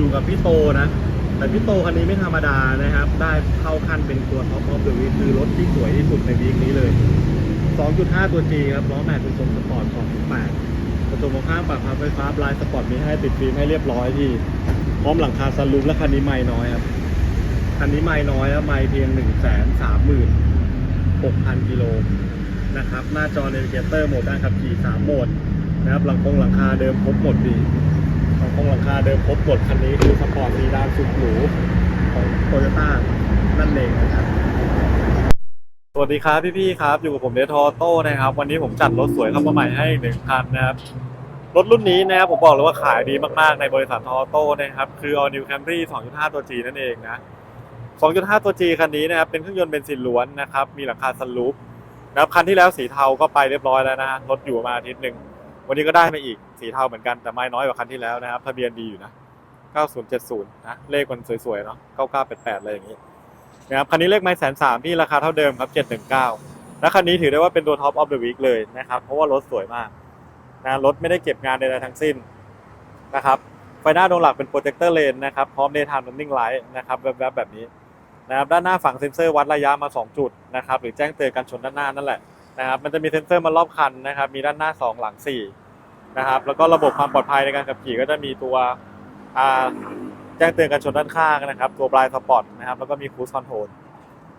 อยู่กับพี่โตนะ แต่พี่โตคันนี้ไม่ธรรมดานะครับ ได้เข้าขั้นเป็นตัวท็อปออฟเดอะวีคือรถที่สวยที่สุดในวีคนี้เลย 2.5 ตัว G ครับล้อแม็กเป็นทรงสปอร์ต2.8กระจกมองข้างปรับพับไฟฟ้าบลายสปอร์ตมีให้ติดฟิล์มให้เรียบร้อยที่ พร้อมหลังคาซันรูฟและคันนี้ไม่น้อยครับคันนี้ไม่น้อยแล้วไม่เพียง 1 3 6 0 0 0กิโลนะครับหน้าจอเนวิเกเตอร์โหมดการขับขี่3โหมดนะครับหลังคงหลังคาเดิมครบหมดดี งคงหลังคาเดิมครบหมดคันนี้คือสปอร์ตสีดำสุดหรูของโตโยต้านั่นเองนะครับสวัสดีครับพี่ๆครับ อยู่กับผมเดทอโต้นะครับ วันนี้ผมจัดรถสวยเข้ามาใหม่ให้หนึ่งคันนะครับรถรุ่นนี้นะครับผมบอกเลยว่าขายดีมากๆในบริษัททอโต้นะครับ คือ All New Camry 2.5 ตัว G นั่นเองนะ 2.5 ตัว G คันนี้นะครับเป็นเครื่องยนต์เบนซินล้วนนะครับ มีหลังคาซันรูฟนะครับคันที่แล้วสีเทาก็ไปเรียบร้อยแล้วนะรถอยู่มาอาทิตย์หนึ่ง วันนี้ก็ได้มาอีกสีเทาเหมือนกันแต่ไม่น้อยกว่าคันที่แล้วนะครับทะเบียนดีอยู่นะ 9070 นะเลขมันสวยๆเนาะ9988อะไรอย่างนี้นะครับคันนี้เลขไม่แสนสามที่ราคาเท่าเดิมครับ 719 และคันนี้ถือได้ว่าเป็นตัวท็อปออฟเดอะวีคเลยนะครับเพราะว่ารถสวยมากนะรถไม่ได้เก็บงานใดๆทั้งสิ้นนะครับไฟหน้าดวงหลักเป็นโปรเจคเตอร์เลนนะครับพร้อม daytime running light นะครับแวบๆแบบนี้นะครับด้านหน้าฝั่งเซ็นเซอร์วัดระยะมา 2 จุดนะครับหรือแจ้งเตือนการชนด้านหน้านั่นแหละนะครับมันจะมีเซ็นเซอร์มารอบคันนะครับมีด้านหน้า 2 หลัง 4 นะครับ แล้วก็ระบบความปลอดภัยในการขับขี่ก็จะมีตัวแจ้งเตือนการชนด้านข้างนะครับ ตัวบลายสปอร์ตนะครับ แล้วก็มีคูสคอนโทรล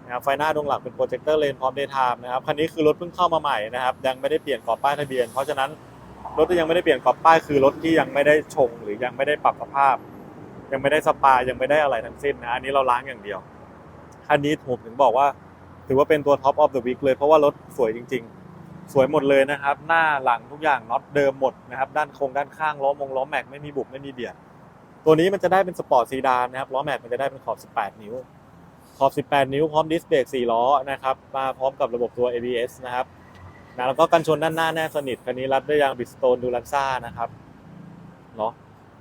นะครับไฟหน้าดวงหลักเป็นโปรเจคเตอร์เลนพร้อมเดย์ไทม์นะครับ คันนี้คือรถเพิ่งเข้ามาใหม่นะครับ ยังไม่ได้เปลี่ยนกรอบป้ายทะเบียน เพราะฉะนั้นรถที่ยังไม่ได้เปลี่ยนกรอบป้ายคือรถที่ยังไม่ได้ชง หรือยังไม่ได้ปรับสภาพ ยังไม่ได้สปายังไม่ได้อะไรทั้งสิ้นนะอันนี้เราล้างอย่างเดียวคันนี้ผมถึงบอกว่า ถือว่าเป็นตัวท็อปออฟเดอะวีคเลยเพราะว่ารถสวยจริง ๆ สวยหมดเลยนะครับ หน้าหลังทุกอย่างน็อตเดิมหมดนะครับ ด้านโครงด้านข้างล้อมงล้อแม็กไม่มีบุบไม่มีเบียด ตัวนี้มันจะได้เป็นสปอร์ตซีดานนะครับล้อแม็กมันจะได้เป็นขอบ 18 นิ้ว ขอบ 18 นิ้วพร้อมดิสเบรก4ล้อนะครับ มาพร้อมกับระบบตัว ABS นะครับนะแล้วก็กันชนด้านหน้าแน่สนิทคันนี้รัดด้วยยางบิสโตนดูลันซ่านะครับเนาะ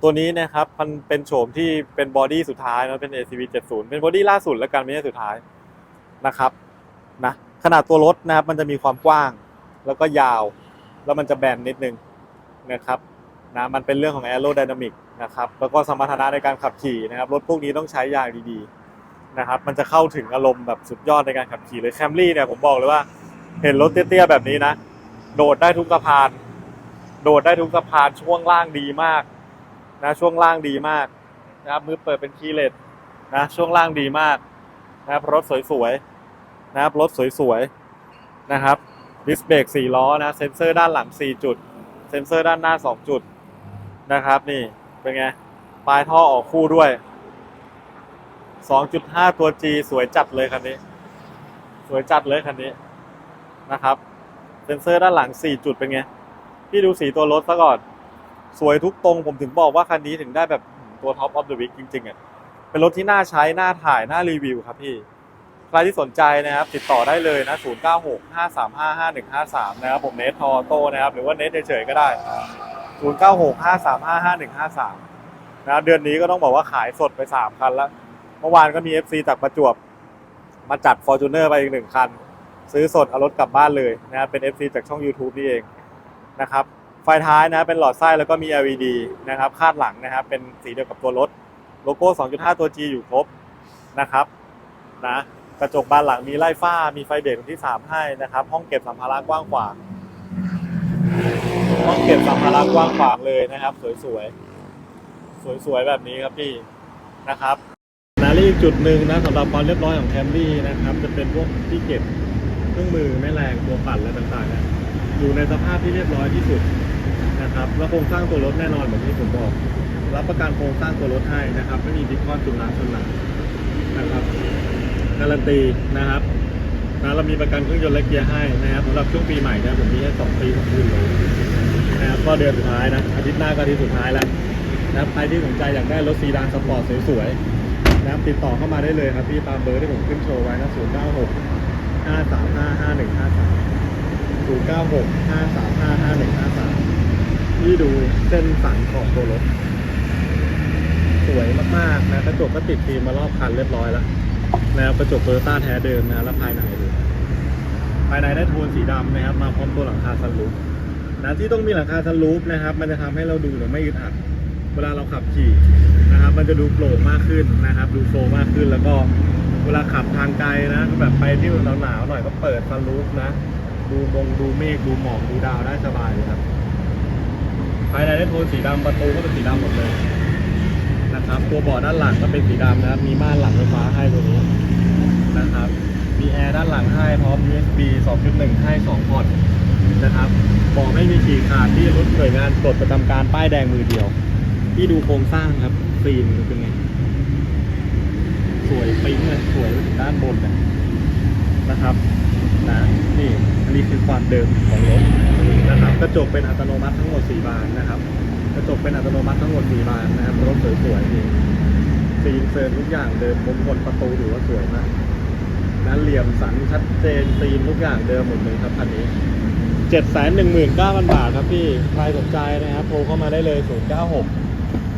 ตัวนี้นะครับมันเป็นโฉมที่เป็นบอดี้สุดท้ายนะเป็น ACV 70 เป็นบอดี้ล่าสุดแล้วกันไม่ใช่สุดท้ายนะครับนะขนาดตัวรถนะครับมันจะมีความกว้าง แล้วก็ยาว แล้วมันจะแบนนิดนึงนะครับนะมันเป็นเรื่องของ aerodynamic นะครับแล้วก็สมรรถนะในการขับขี่นะครับรถพวกนี้ต้องใช้ยางดีๆนะครับมันจะเข้าถึงอารมณ์แบบสุดยอดในการขับขี่เลยแคมรี่เนี่ยผมบอกเลยว่าเห็นรถเตี้ยๆแบบนี้นะ โดดได้ทุกสะพาน โดดได้ทุกสะพานช่วงล่างดีมากนะช่วงล่างดีมากนะครับมือเปิดเป็นคีเลสนะช่วงล่างดีมากนะครับรถสวยๆนะครับรถสวยๆนะครับ ดิสเบรก4ล้อนะ เซ็นเซอร์ด้านหลัง 4 จุด เซ็นเซอร์ด้านหน้า 2 จุดนะครับ นี่เป็นไง ปลายท่อออกคู่ด้วย 2.5 ตัว G สวยจัดเลยคันนี้ สวยจัดเลยคันนี้นะครับ เซ็นเซอร์ด้านหลัง 4 จุดเป็นไง พี่ดูสีตัวรถซะก่อน สวยทุกตรงผมถึงบอกว่าคันนี้ถึงได้แบบตัวท็อปออฟเดอะวิกจริงๆอะเป็นรถที่น่าใช้ น่าถ่าย น่ารีวิวครับพี่ ใครที่สนใจนะครับติดต่อได้เลยนะ 096 535 5153 นะครับผมเนททอโต้นะครับหรือว่าเนทเฉยๆก็ได้ 096 535 5153 นะครับเดือนนี้ก็ต้องบอกว่าขายสดไป 3 คันแล้ว เมื่อวานก็มี FC จากประจวบ มาจัด Fortuner ไปอีกหนึ่งคัน ซื้อสดเอารถกลับบ้านเลยนะครับเป็น FC จากช่อง YouTube นี่เองนะครับไฟท้ายนะเป็นหลอดไส้แล้วก็มี LED นะครับคาดหลังนะครับเป็นสีเดียวกับตัวรถโลโก้ 2.5 ตัว G อยู่ครบนะครับนะ กระจกบานหลังมีไล่ฟ้า มีไฟเบรกที่ 3 ให้นะครับ ห้องเก็บสัมภาระกว้างขวางห้องเก็บสัมภาระกว้างขวางเลยนะครับ สวยๆสวยๆแบบนี้ครับพี่นะครับนาลีกจุดหนึ่งนะสำหรับความเรียบร้อยของแคมรี่นะครับ จะเป็นพวกที่เก็บเครื่องมือแม่แรงตัวปั่นอะไรต่างๆนี่ยอยู่ในสภาพที่เรียบร้อยที่สุดนะครับแล้วโครงสร้างตัวรถแน่นอนแบบที่ผมบอก รับประกันโครงสร้างตัวรถให้นะครับ ไม่มีดิคอนจุดหลังชนหลังนะครับ การันตีนะครับนะเรามีประกันเครื่องยนต์และเกียร์ให้นะครับสำหรับช่วงปีใหม่นี่ยผมมีแค่สองปีของคืนเลยนะครับก็เดือนสุดท้ายนะอาทิตย์หน้าก็อาทิตย์สุดท้ายแล้วนะครับใครที่สนใจอยากได้รถซีดานสปอร์ตสวยๆนะครับติดต่อเข้ามาได้เลยครับพี่ตามเบอร์ที่ผมขึ้นโชว์ไว้นะ0 9 6 5 3 5 5 1 5 3 0 9 6 5 3 5 5 1 5 3ที่ดูเส้นสันของตัวรถ สวยมากๆนะกระจกก็ติดฟิล์มมารอบคันเรียบร้อยแล้ว นะครับกระจกโตโยต้าแท้เดิมนะแล้วภายในดูภายในได้โทนสีดำนะครับ มาพร้อมตัวหลังคาซันรูฟนะที่ต้องมีหลังคาซันรูฟนะครับ มันจะทำให้เราดูเนี่ยไม่อึดอัด เวลาเราขับขี่นะครับ มันจะดูโปร่งมากขึ้นนะครับ ดูโฟล์มากขึ้นแล้วก็เวลาขับทางไกลนะแบบไปที่หนาวๆหน่อยก็เปิดซันรูฟนะ ดูมงดูเมฆดูหมอกดูดาวได้สบายเลยครับภายในได้โทนสีดำประตูก็เป็นสีดำหมดเลย นะครับ ตัวเบาะด้านหลังก็เป็นสีดำนะครับ มีม่านหลังไฟฟ้าให้ตัวนี้นะครับ มีแอร์ด้านหลังให้พร้อม USB 2.1 ให้ 2 พอร์ตนะครับเบาะไม่มีฉีกขาดที่รถหน่วยงานปลดประจำการป้ายแดงมือเดียว ที่ดูโครงสร้างครับฟิล์มเป็นไง สวยปิ๊งเลยสวยด้านบนเลยนะครับนะนี่อันนี้คือความเดิมของรถนะครับกระจกเป็นอัตโนมัติทั้งหมด 4 บานนะครับ กระจกเป็นอัตโนมัติทั้งหมด4บานนะครับรถสวยๆนี่ซีนเซิร์นทุกอย่างเดิมมุมบนประตูถือว่าสวยมากนะเหลี่ยมสันชัดเจนซีนทุกอย่างเดิมหมดเลยครับคันนี้เจ็ดแสนหนึ่งหมื่นเก้าพันบาทครับพี่ใครสนใจนะครับโทรเข้ามาได้เลยศูนย์เก้าหก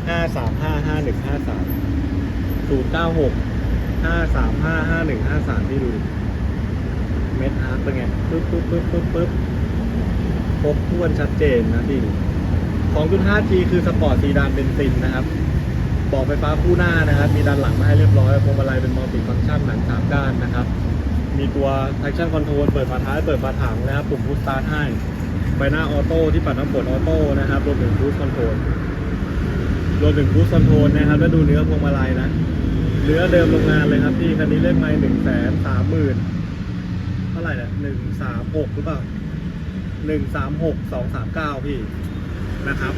ห้าสามห้าห้าหนึ่งห้าสามศูนย์เก้าหกห้าสามห้าห้าหนึ่งห้าสามที่ดูเม็ดอาร์ตเป็นไงปึ๊บปึ๊บปึ๊บปึ๊บปึ๊บครบถ้วนชัดเจนนะพี่ 2.5G คือสปอร์ตซีดานเบนซินนะครับบอกไฟฟ้าคู่หน้านะครับ มีด้านหลังมาให้เรียบร้อยพวงมาลัยเป็นมัลติฟังก์ชันหนังสามก้านนะครับ มีตัว traction control เปิดฝาท้าย เปิดฝาถังนะครับ ปุ่ม push start ให้ใบหน้าออโต้ที่ปัดน้ำฝนออโต้นะครับ รวมถึง cruise control รวมถึง cruise control นะครับ แล้วดูเนื้อพวงมาลัยนะ เนื้อเดิมโรงงานเลยครับพี่ คันนี้เลขไม้หนึ่งแสนสามหมื่นเท่าไหร่เนี่ยหนึ่งสามหกหรือเปล่าหนึ่งสามหกสองสามเก้าพี่ นะครับ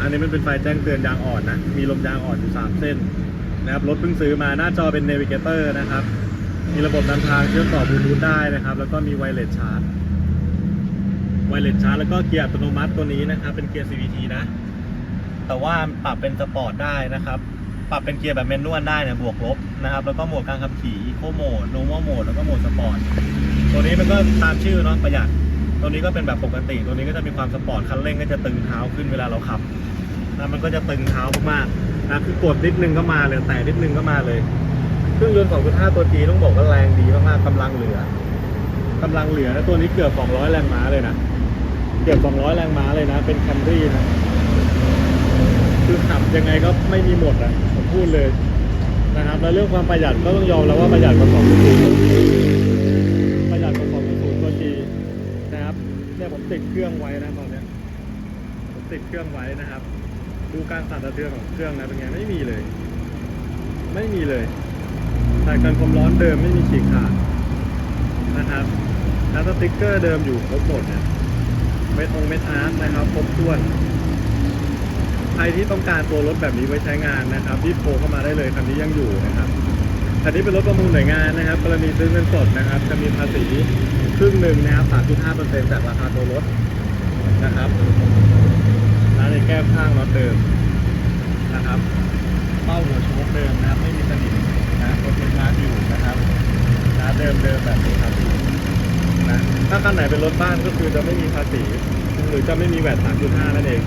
อันนี้มันเป็นไฟแจ้งเตือนยางอ่อนนะ มีลมยางอ่อนอยู่ 3 เส้นนะครับ รถเพิ่งซื้อมาหน้าจอเป็นเนวิเกเตอร์นะครับ มีระบบนำทางเชื่อมต่อบลูทูธได้นะครับ แล้วก็มีไวเลสชาร์จ ไวเลสชาร์จแล้วก็เกียร์อัตโนมัติตัวนี้นะครับ เป็นเกียร์ CVT นะ แต่ว่าปรับเป็นสปอร์ตได้นะครับ ปรับเป็นเกียร์แบบแมนนวลได้เนี่ยบวกลบนะครับ แล้วก็โหมดการขับขี่ Eco Mode Normal Mode แล้วก็โหมดสปอร์ต ตัวนี้มันก็ตามชื่อเนาะประหยัด ตัวนี้ก็เป็นแบบปกติ ตัวนี้ก็จะมีความสปอร์ตคันเร่งก็จะตึงเท้าขึ้นเวลาเราขับนะมันก็จะตึงเท้ามากๆนะคือกดนิดนึงก็มาเลยแต่นิดนึงก็มาเลยเครื่องยนต์2.5 ตัว G ต้องบอกว่าแรงดีมากๆกำลังเหลือกำลังเหลือนะตัวนี้เกือบ 200 แรงม้าเลยนะเกือบ 200 แรงม้าเลยนะ เป็นแคมรี่นะคือขับยังไงก็ไม่มีหมดอะผมพูดเลยนะครับ แล้วเรื่องความประหยัดก็ต้องยอมแล้วว่าประหยัดกว่า2.0ประหยัดกว่า2.0ตัว G นะครับ เนี่ยผมติดเครื่องไว้นะตอนเนี้ยผมติดเครื่องไว้นะครับ ดูการสั่นสะเทือนของเครื่องนะเป็นไงไม่มีเลย ไม่มีเลยสายกันความร้อนเดิมไม่มีฉีกขาดนะครับแล้วสติ๊กเกอร์เดิมอยู่ครบหมดเนี่ยเม็ดองเม็ดอาร์ตนะครับครบถ้วนใครที่ต้องการตัวรถแบบนี้ไว้ใช้งานนะครับรีบโทรเข้ามาได้เลยคันนี้ยังอยู่นะครับ คันนี้เป็นรถประมูลหน่วยงานนะครับกรณีซื้อเงินสดนะครับ จะมีภาษีครึ่งหนึ่งนะครับ3.5%จากราคาตัวรถนะครับร้านในแก้มข้างรถเดิมนะครับเป้าหัวโชคเดิมนะครับ ไม่มีสนิมนะรถเป็นร้านอยู่นะครับร้านเดิมเดิมแบบนี้ครับนะถ้าคันไหนเป็นรถบ้านก็คือจะไม่มีภาษีหรือจะไม่มีแวด3.5 นั่นเอง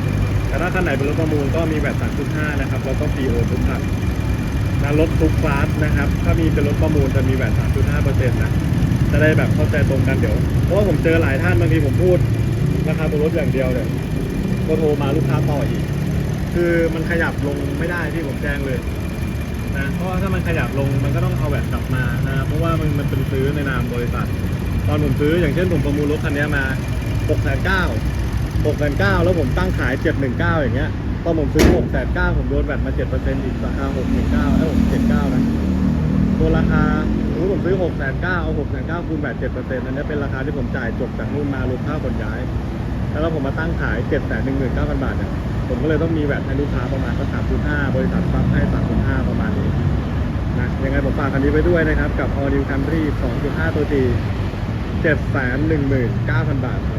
แต่ถ้าคันไหนเป็นรถประมูลก็มีแวด3.5 นะครับแล้วก็ฟรีโอทุกคัน นะรถทุกคลาสนะครับ ถ้ามีเป็นรถประมูลจะมีแวด3.5เปอร์เซ็นต์นะจะได้แบบเข้าใจตรงกันเดี๋ยว เพราะว่าผมเจอหลายท่านบางทีผมพูดราคาตัวรถอย่างเดียวเนี่ยก็โทรมาลูกค้าต่ออีก คือมันขยับลงไม่ได้ที่ผมแจ้งเลยนะเพราะว่าถ้ามันขยับลงมันก็ต้องเอาแวดกลับมานะครับเพราะว่ามันมันเป็นซื้อในนามบริษัท ตอนผมซื้ออย่างเช่นผมประมูลรถคันนี้มา6 9 0 0 0 6 9 0 0แล้วผมตั้งขาย719อย่างเงี้ย ตอนผมซื้อ6 9 0 0ผมโดนแบตมา7%อีกราคา6 9เอ้ย679นะตัวราคาสมมติผมซื้อ6 9 0 0เอา6 9 0 0คูณแบต7%อันนี้เป็นราคาที่ผมจ่ายจบจากนู่นมารวมค่าขนย้าย แล้วผมมาตั้งขาย7 1 9 0 0 0บาทเนี่ยผมก็เลยต้องมีแบตให้ลูกค้าประมาณสัก3.5บริษัทซับให้3.5ประมาณนี้นะยังไงผมฝากคันนี้ไปด้วยนะครับ กับ All New Camry 2.5 ตัว G 7 1 9 0 0 0 บาทครับ